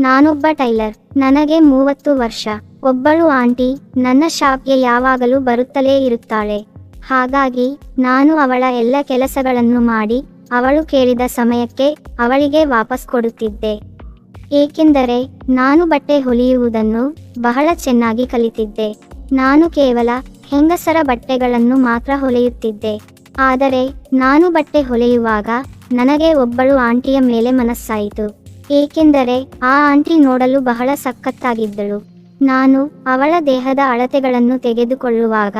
ನಾನೊಬ್ಬ ಟೈಲರ್, ನನಗೆ ಮೂವತ್ತು ವರ್ಷ. ಒಬ್ಬಳು ಆಂಟಿ, ನನ್ನ ಶಾಪ್ಗೆ ಯಾವಾಗಲೂ ಬರುತ್ತಲೇ ಇರುತ್ತಾಳೆ. ಹಾಗಾಗಿ, ನಾನು ಅವಳ ಎಲ್ಲ ಕೆಲಸಗಳನ್ನು ಮಾಡಿ, ಅವಳು ಕೇಳಿದ ಸಮಯಕ್ಕೆ ಅವಳಿಗೆ ವಾಪಸ್ ಕೊಡುತ್ತಿದ್ದೆ. ಏಕೆಂದರೆ, ನಾನು ಬಟ್ಟೆ ಹೊಲಿಯುವುದನ್ನು ಬಹಳ ಚೆನ್ನಾಗಿ ಕಲಿತಿದ್ದೆ. ನಾನು ಕೇವಲ ಹೆಂಗಸರ ಬಟ್ಟೆಗಳನ್ನು ಮಾತ್ರ ಹೊಲೆಯುತ್ತಿದ್ದೆ. ಆದರೆ, ನಾನು ಬಟ್ಟೆ ಹೊಲೆಯುವಾಗ ನನಗೆ ಒಬ್ಬಳು ಆಂಟಿಯ ಮೇಲೆ ಮನಸ್ಸಾಯಿತು. ಏಕೆಂದರೆ ಆ ಆಂಟಿ ನೋಡಲು ಬಹಳ ಸಕ್ಕತ್ತಾಗಿದ್ದಳು ನಾನು ಅವಳ ದೇಹದ ಅಳತೆಗಳನ್ನು ತೆಗೆದುಕೊಳ್ಳುವಾಗ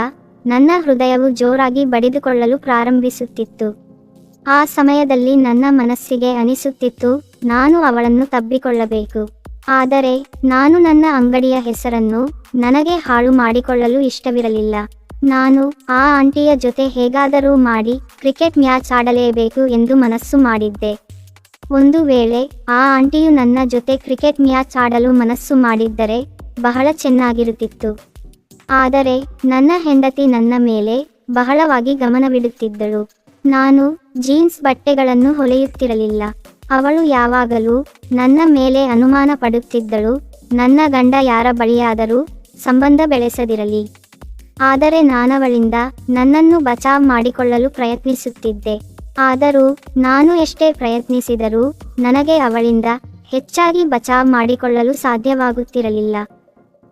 ನನ್ನ ಹೃದಯವು ಜೋರಾಗಿ ಬಡಿದುಕೊಳ್ಳಲು ಪ್ರಾರಂಭಿಸುತ್ತಿತ್ತು. ಆ ಸಮಯದಲ್ಲಿ ನನ್ನ ಮನಸ್ಸಿಗೆ ಅನಿಸುತ್ತಿತ್ತು, ನಾನು ಅವಳನ್ನು ತಬ್ಬಿಕೊಳ್ಳಬೇಕು. ಆದರೆ ನಾನು ನನ್ನ ಅಂಗಡಿಯ ಹೆಸರನ್ನು ನನಗೆ ಹಾಳು ಮಾಡಿಕೊಳ್ಳಲು ಇಷ್ಟವಿರಲಿಲ್ಲ. ನಾನು ಆ ಆಂಟಿಯ ಜೊತೆ ಹೇಗಾದರೂ ಮಾಡಿ ಕ್ರಿಕೆಟ್ ಮ್ಯಾಚ್ ಆಡಲೇಬೇಕು ಎಂದು ಮನಸ್ಸು ಮಾಡಿದ್ದೆ. ಒಂದು ವೇಳೆ ಆ ಆಂಟಿಯು ನನ್ನ ಜೊತೆ ಕ್ರಿಕೆಟ್ ಮ್ಯಾಚ್ ಆಡಲು ಮನಸ್ಸು ಮಾಡಿದ್ದರೆ ಬಹಳ ಚೆನ್ನಾಗಿರುತ್ತಿತ್ತು. ಆದರೆ ನನ್ನ ಹೆಂಡತಿ ನನ್ನ ಮೇಲೆ ಬಹಳವಾಗಿ ಗಮನವಿಡುತ್ತಿದ್ದಳು. ನಾನು ಜೀನ್ಸ್ ಬಟ್ಟೆಗಳನ್ನು ಹೊಲೆಯುತ್ತಿರಲಿಲ್ಲ. ಅವಳು ಯಾವಾಗಲೂ ನನ್ನ ಮೇಲೆ ಅನುಮಾನ ಪಡುತ್ತಿದ್ದಳು. ನನ್ನ ಗಂಡ ಯಾರ ಬಳಿಯಾದರೂ ಸಂಬಂಧ ಬೆಳೆಸದಿರಲಿ. ಆದರೆ ನಾನವಳಿಂದ ನನ್ನನ್ನು ಬಚಾವ್ ಮಾಡಿಕೊಳ್ಳಲು ಪ್ರಯತ್ನಿಸುತ್ತಿದ್ದೆ. ಆದರೂ ನಾನು ಎಷ್ಟೇ ಪ್ರಯತ್ನಿಸಿದರೂ ನನಗೆ ಅವಳಿಂದ ಹೆಚ್ಚಾಗಿ ಬಚಾವ್ ಮಾಡಿಕೊಳ್ಳಲು ಸಾಧ್ಯವಾಗುತ್ತಿರಲಿಲ್ಲ.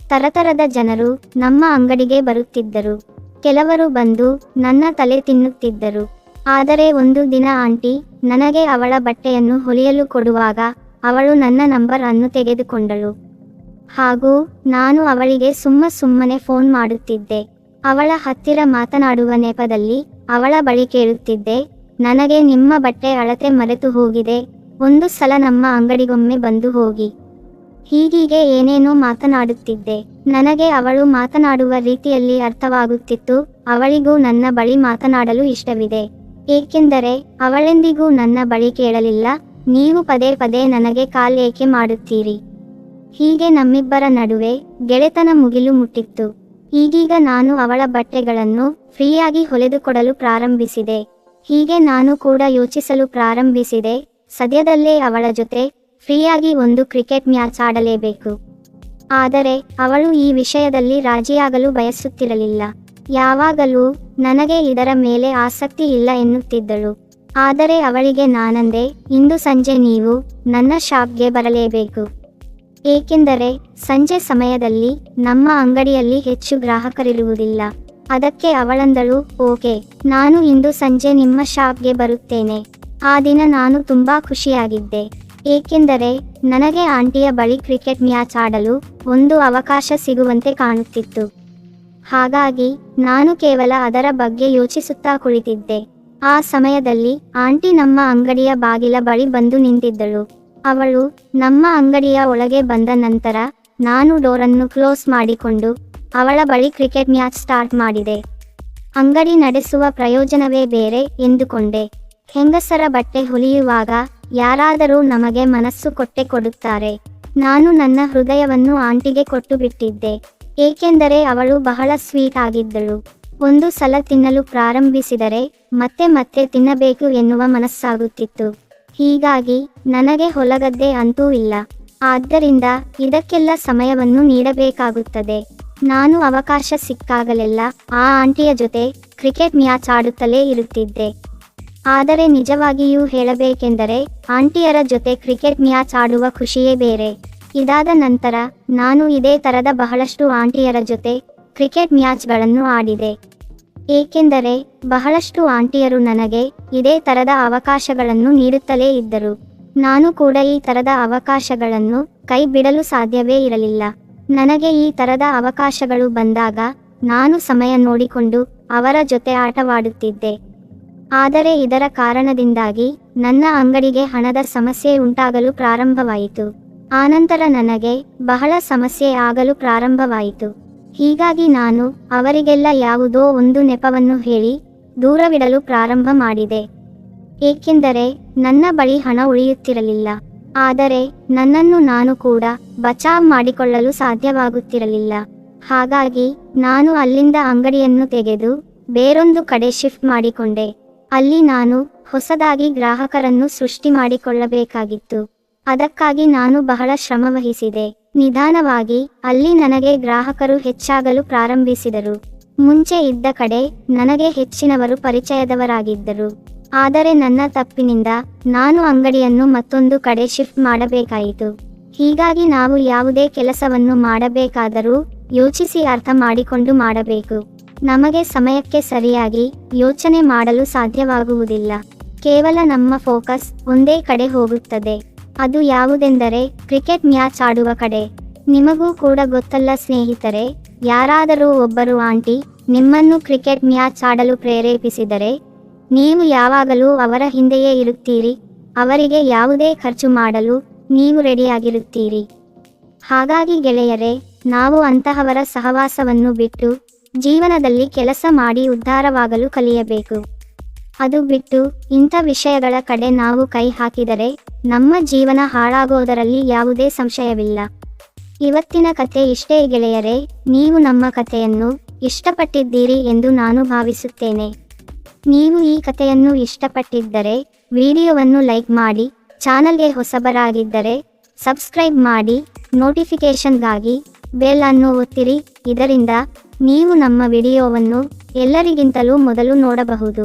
ತರತರದ ಜನರು ನಮ್ಮ ಅಂಗಡಿಗೆ ಬರುತ್ತಿದ್ದರು. ಕೆಲವರು ಬಂದು ನನ್ನ ತಲೆ ತಿನ್ನುತ್ತಿದ್ದರು. ಆದರೆ ಒಂದು ದಿನ ಆಂಟಿ ನನಗೆ ಅವಳ ಬಟ್ಟೆಯನ್ನು ಹೊಲಿಯಲು ಕೊಡುವಾಗ ಅವಳು ನನ್ನ ನಂಬರ್ ಅನ್ನು ತೆಗೆದುಕೊಂಡಳು. ಹಾಗೂ ನಾನು ಅವಳಿಗೆ ಸುಮ್ಮ ಸುಮ್ಮನೆ ಫೋನ್ ಮಾಡುತ್ತಿದ್ದೆ. ಅವಳ ಹತ್ತಿರ ಮಾತನಾಡುವ ನೆಪದಲ್ಲಿ ಅವಳ ಬಳಿ ಕೇಳುತ್ತಿದ್ದೆ ನನಗೆ ನಿಮ್ಮ ಬಟ್ಟೆ ಅಳತೆ ಮರೆತು ಹೋಗಿದೆ. ಒಂದು ಸಲ ನಮ್ಮ ಅಂಗಡಿಗೊಮ್ಮೆ ಬಂದು ಹೋಗಿ. ಹೀಗೀಗೆ ಏನೇನೋ ಮಾತನಾಡುತ್ತಿದ್ದೆ. ನನಗೆ ಅವಳು ಮಾತನಾಡುವ ರೀತಿಯಲ್ಲಿ ಅರ್ಥವಾಗುತ್ತಿತ್ತು. ಅವಳಿಗೂ ನನ್ನ ಬಳಿ ಮಾತನಾಡಲು ಇಷ್ಟವಿದೆ. ಏಕೆಂದರೆ, ಅವಳೆಂದಿಗೂ ನನ್ನ ಬಳಿ ಕೇಳಲಿಲ್ಲ. ನೀವು ಪದೇ ಪದೇ ನನಗೆ ಕಾಲ್ ಏಕೆ ಮಾಡುತ್ತೀರಿ? ಹೀಗೆ ನಮ್ಮಿಬ್ಬರ ನಡುವೆ ಗೆಳೆತನ ಮುಗಿಲು ಮುಟ್ಟಿತ್ತು. ಈಗೀಗ ನಾನು ಅವಳ ಬಟ್ಟೆಗಳನ್ನು ಫ್ರೀಯಾಗಿ ಹೊಲೆದುಕೊಡಲು ಪ್ರಾರಂಭಿಸಿದೆ. ಹೀಗೆ ನಾನು ಕೂಡ ಯೋಚಿಸಲು ಪ್ರಾರಂಭಿಸಿದೆ. ಸದ್ಯದಲ್ಲೇ ಅವಳ ಜೊತೆ ಫ್ರೀಯಾಗಿ ಒಂದು ಕ್ರಿಕೆಟ್ ಮ್ಯಾಚ್ ಆಡಲೇಬೇಕು. ಆದರೆ ಅವಳು ಈ ವಿಷಯದಲ್ಲಿ ರಾಜಿಯಾಗಲು ಬಯಸುತ್ತಿರಲಿಲ್ಲ. ಯಾವಾಗಲೂ ನನಗೆ ಇದರ ಮೇಲೆ ಆಸಕ್ತಿ ಇಲ್ಲ ಎನ್ನುತ್ತಿದ್ದಳು. ಆದರೆ ಅವಳಿಗೆ ನಾನಂದೆ, ಇಂದು ಸಂಜೆ ನೀವು ನನ್ನ ಶಾಪ್ಗೆ ಬರಲೇಬೇಕು. ಏಕೆಂದರೆ ಸಂಜೆ ಸಮಯದಲ್ಲಿ ನಮ್ಮ ಅಂಗಡಿಯಲ್ಲಿ ಹೆಚ್ಚು ಗ್ರಾಹಕರಿರುವುದಿಲ್ಲ. ಅದಕ್ಕೆ ಅವಳಂದಳು, ಓಕೆ, ನಾನು ಇಂದು ಸಂಜೆ ನಿಮ್ಮ ಶಾಪ್ಗೆ ಬರುತ್ತೇನೆ. ಆ ದಿನ ನಾನು ತುಂಬಾ ಖುಷಿಯಾಗಿದ್ದೆ. ಏಕೆಂದರೆ, ನನಗೆ ಆಂಟಿಯ ಬಳಿ ಕ್ರಿಕೆಟ್ ಮ್ಯಾಚ್ ಆಡಲು ಒಂದು ಅವಕಾಶ ಸಿಗುವಂತೆ ಕಾಣುತ್ತಿತ್ತು. ಹಾಗಾಗಿ, ನಾನು ಕೇವಲ ಅದರ ಬಗ್ಗೆ ಯೋಚಿಸುತ್ತಾ ಕುಳಿತಿದ್ದೆ. ಆ ಸಮಯದಲ್ಲಿ ಆಂಟಿ ನಮ್ಮ ಅಂಗಡಿಯ ಬಾಗಿಲ ಬಳಿ ಬಂದು ನಿಂತಿದ್ದಳು. ಅವಳು ನಮ್ಮ ಅಂಗಡಿಯ ಒಳಗೆ ಬಂದ ನಂತರ, ನಾನು ಡೋರನ್ನು ಕ್ಲೋಸ್ ಮಾಡಿಕೊಂಡು ಅವಳ ಬಳಿ ಕ್ರಿಕೆಟ್ ಮ್ಯಾಚ್ ಸ್ಟಾರ್ಟ್ ಮಾಡಿದೆ. ಅಂಗಡಿ ನಡೆಸುವ ಪ್ರಯೋಜನವೇ ಬೇರೆ ಎಂದುಕೊಂಡೆ. ಹೆಂಗಸರ ಬಟ್ಟೆ ಹೊಲಿಯುವಾಗ ಯಾರಾದರೂ ನಮಗೆ ಮನಸ್ಸು ಕೊಟ್ಟೆ ಕೊಡುತ್ತಾರೆ. ನಾನು ನನ್ನ ಹೃದಯವನ್ನು ಆಂಟಿಗೆ ಕೊಟ್ಟು ಬಿಟ್ಟಿದ್ದೆ ಏಕೆಂದರೆ ಅವಳು ಬಹಳ ಸ್ವೀಟ್ ಆಗಿದ್ದಳು. ಒಂದು ಸಲ ತಿನ್ನಲು ಪ್ರಾರಂಭಿಸಿದರೆ ಮತ್ತೆ ಮತ್ತೆ ತಿನ್ನಬೇಕು ಎನ್ನುವ ಮನಸ್ಸಾಗುತ್ತಿತ್ತು. ಹೀಗಾಗಿ ನನಗೆ ಹೊಲಗದ್ದೆ ಅಂತೂ ಇಲ್ಲ. ಆದ್ದರಿಂದ ಇದಕ್ಕೆಲ್ಲ ಸಮಯವನ್ನು ನೀಡಬೇಕಾಗುತ್ತದೆ. ನಾನು ಅವಕಾಶ ಸಿಕ್ಕಾಗಲೆಲ್ಲ ಆ ಆಂಟಿಯ ಜೊತೆ ಕ್ರಿಕೆಟ್ ಮ್ಯಾಚ್ ಆಡುತ್ತಲೇ ಇರುತ್ತಿದ್ದೆ. ಆದರೆ ನಿಜವಾಗಿಯೂ ಹೇಳಬೇಕೆಂದರೆ ಆಂಟಿಯರ ಜೊತೆ ಕ್ರಿಕೆಟ್ ಮ್ಯಾಚ್ ಆಡುವ ಖುಷಿಯೇ ಬೇರೆ. ಇದಾದ ನಂತರ ನಾನು ಇದೇ ತರದ ಬಹಳಷ್ಟು ಆಂಟಿಯರ ಜೊತೆ ಕ್ರಿಕೆಟ್ ಮ್ಯಾಚ್ಗಳನ್ನು ಆಡಿದೆ. ಏಕೆಂದರೆ ಬಹಳಷ್ಟು ಆಂಟಿಯರು ನನಗೆ ಇದೇ ತರದ ಅವಕಾಶಗಳನ್ನು ನೀಡುತ್ತಲೇ ಇದ್ದರು. ನಾನು ಕೂಡ ಈ ತರದ ಅವಕಾಶಗಳನ್ನು ಕೈ ಬಿಡಲು ಸಾಧ್ಯವೇ ಇರಲಿಲ್ಲ. ನನಗೆ ಈ ತರದ ಅವಕಾಶಗಳು ಬಂದಾಗ ನಾನು ಸಮಯ ನೋಡಿಕೊಂಡು ಅವರ ಜೊತೆ ಆಟವಾಡುತ್ತಿದ್ದೆ. ಆದರೆ ಇದರ ಕಾರಣದಿಂದಾಗಿ ನನ್ನ ಅಂಗಡಿಗೆ ಹಣದ ಸಮಸ್ಯೆ ಉಂಟಾಗಲು ಪ್ರಾರಂಭವಾಯಿತು. ಆನಂತರ ನನಗೆ ಬಹಳ ಸಮಸ್ಯೆ ಆಗಲು ಪ್ರಾರಂಭವಾಯಿತು. ಹೀಗಾಗಿ ನಾನು ಅವರಿಗೆಲ್ಲ ಯಾವುದೋ ಒಂದು ನೆಪವನ್ನು ಹೇಳಿ ದೂರವಿಡಲು ಪ್ರಾರಂಭ ಮಾಡಿದೆ. ಏಕೆಂದರೆ ನನ್ನ ಬಳಿ ಹಣ ಉಳಿಯುತ್ತಿರಲಿಲ್ಲ. ಆದರೆ ನನ್ನನ್ನು ನಾನು ಕೂಡ ಬಚಾವ್ ಮಾಡಿಕೊಳ್ಳಲು ಸಾಧ್ಯವಾಗುತ್ತಿರಲಿಲ್ಲ. ಹಾಗಾಗಿ ನಾನು ಅಲ್ಲಿಂದ ಅಂಗಡಿಯನ್ನು ತೆಗೆದು ಬೇರೊಂದು ಕಡೆ ಶಿಫ್ಟ್ ಮಾಡಿಕೊಂಡೆ. ಅಲ್ಲಿ ನಾನು ಹೊಸದಾಗಿ ಗ್ರಾಹಕರನ್ನು ಸೃಷ್ಟಿ ಮಾಡಿಕೊಳ್ಳಬೇಕಾಗಿತ್ತು. ಅದಕ್ಕಾಗಿ ನಾನು ಬಹಳ ಶ್ರಮವಹಿಸಿದೆ. ನಿಧಾನವಾಗಿ ಅಲ್ಲಿ ನನಗೆ ಗ್ರಾಹಕರು ಹೆಚ್ಚಾಗಲು ಪ್ರಾರಂಭಿಸಿದರು. ಮುಂಚೆ ಇದ್ದ ಕಡೆ ನನಗೆ ಹೆಚ್ಚಿನವರು ಪರಿಚಯದವರಾಗಿದ್ದರು. ಆದರೆ ನನ್ನ ತಪ್ಪಿನಿಂದ ನಾನು ಅಂಗಡಿಯನ್ನು ಮತ್ತೊಂದು ಕಡೆ ಶಿಫ್ಟ್ ಮಾಡಬೇಕಾಯಿತು. ಹೀಗಾಗಿ ನಾವು ಯಾವುದೇ ಕೆಲಸವನ್ನು ಮಾಡಬೇಕಾದರೂ ಯೋಚಿಸಿ ಅರ್ಥ ಮಾಡಿಕೊಂಡು ಮಾಡಬೇಕು. ನಮಗೆ ಸಮಯಕ್ಕೆ ಸರಿಯಾಗಿ ಯೋಚನೆ ಮಾಡಲು ಸಾಧ್ಯವಾಗುವುದಿಲ್ಲ. ಕೇವಲ ನಮ್ಮ ಫೋಕಸ್ ಒಂದೇ ಕಡೆ ಹೋಗುತ್ತದೆ. ಅದು ಯಾವುದೆಂದರೆ ಕ್ರಿಕೆಟ್ ಮ್ಯಾಚ್ ಆಡುವ ಕಡೆ. ನಿಮಗೂ ಕೂಡ ಗೊತ್ತಲ್ಲ ಸ್ನೇಹಿತರೆ, ಯಾರಾದರೂ ಒಬ್ಬರು ಆಂಟಿ ನಿಮ್ಮನ್ನು ಕ್ರಿಕೆಟ್ ಮ್ಯಾಚ್ ಆಡಲು ಪ್ರೇರೇಪಿಸಿದರೆ ನೀವು ಯಾವಾಗಲೂ ಅವರ ಹಿಂದೆಯೇ ಇರುತ್ತೀರಿ, ಅವರಿಗೆ ಯಾವುದೇ ಖರ್ಚು ಮಾಡಲು ನೀವು ರೆಡಿಯಾಗಿರುತ್ತೀರಿ. ಹಾಗಾಗಿ ಗೆಳೆಯರೇ, ನಾವು ಅಂತಹವರ ಸಹವಾಸವನ್ನು ಬಿಟ್ಟು ಜೀವನದಲ್ಲಿ ಕೆಲಸ ಮಾಡಿ ಉದ್ಧಾರವಾಗಲು ಕಲಿಯಬೇಕು. ಅದು ಬಿಟ್ಟು ಇಂಥ ವಿಷಯಗಳ ಕಡೆ ನಾವು ಕೈ ಹಾಕಿದರೆ ನಮ್ಮ ಜೀವನ ಹಾಳಾಗೋದರಲ್ಲಿ ಯಾವುದೇ ಸಂಶಯವಿಲ್ಲ. ಇವತ್ತಿನ ಕತೆ ಇಷ್ಟೇ ಗೆಳೆಯರೇ, ನೀವು ನಮ್ಮ ಕಥೆಯನ್ನು ಇಷ್ಟಪಟ್ಟಿದ್ದೀರಿ ಎಂದು ನಾನು ಭಾವಿಸುತ್ತೇನೆ. ನೀವು ಈ ಕಥೆಯನ್ನು ಇಷ್ಟಪಟ್ಟಿದ್ದರೆ ವಿಡಿಯೋವನ್ನು ಲೈಕ್ ಮಾಡಿ, ಚಾನಲ್ಗೆ ಹೊಸಬರಾಗಿದ್ದರೆ ಸಬ್ಸ್ಕ್ರೈಬ್ ಮಾಡಿ, ನೋಟಿಫಿಕೇಷನ್ಗಾಗಿ ಬೆಲ್ ಅನ್ನು ಒತ್ತಿರಿ. ಇದರಿಂದ ನೀವು ನಮ್ಮ ವಿಡಿಯೋವನ್ನು ಎಲ್ಲರಿಗಿಂತಲೂ ಮೊದಲು ನೋಡಬಹುದು.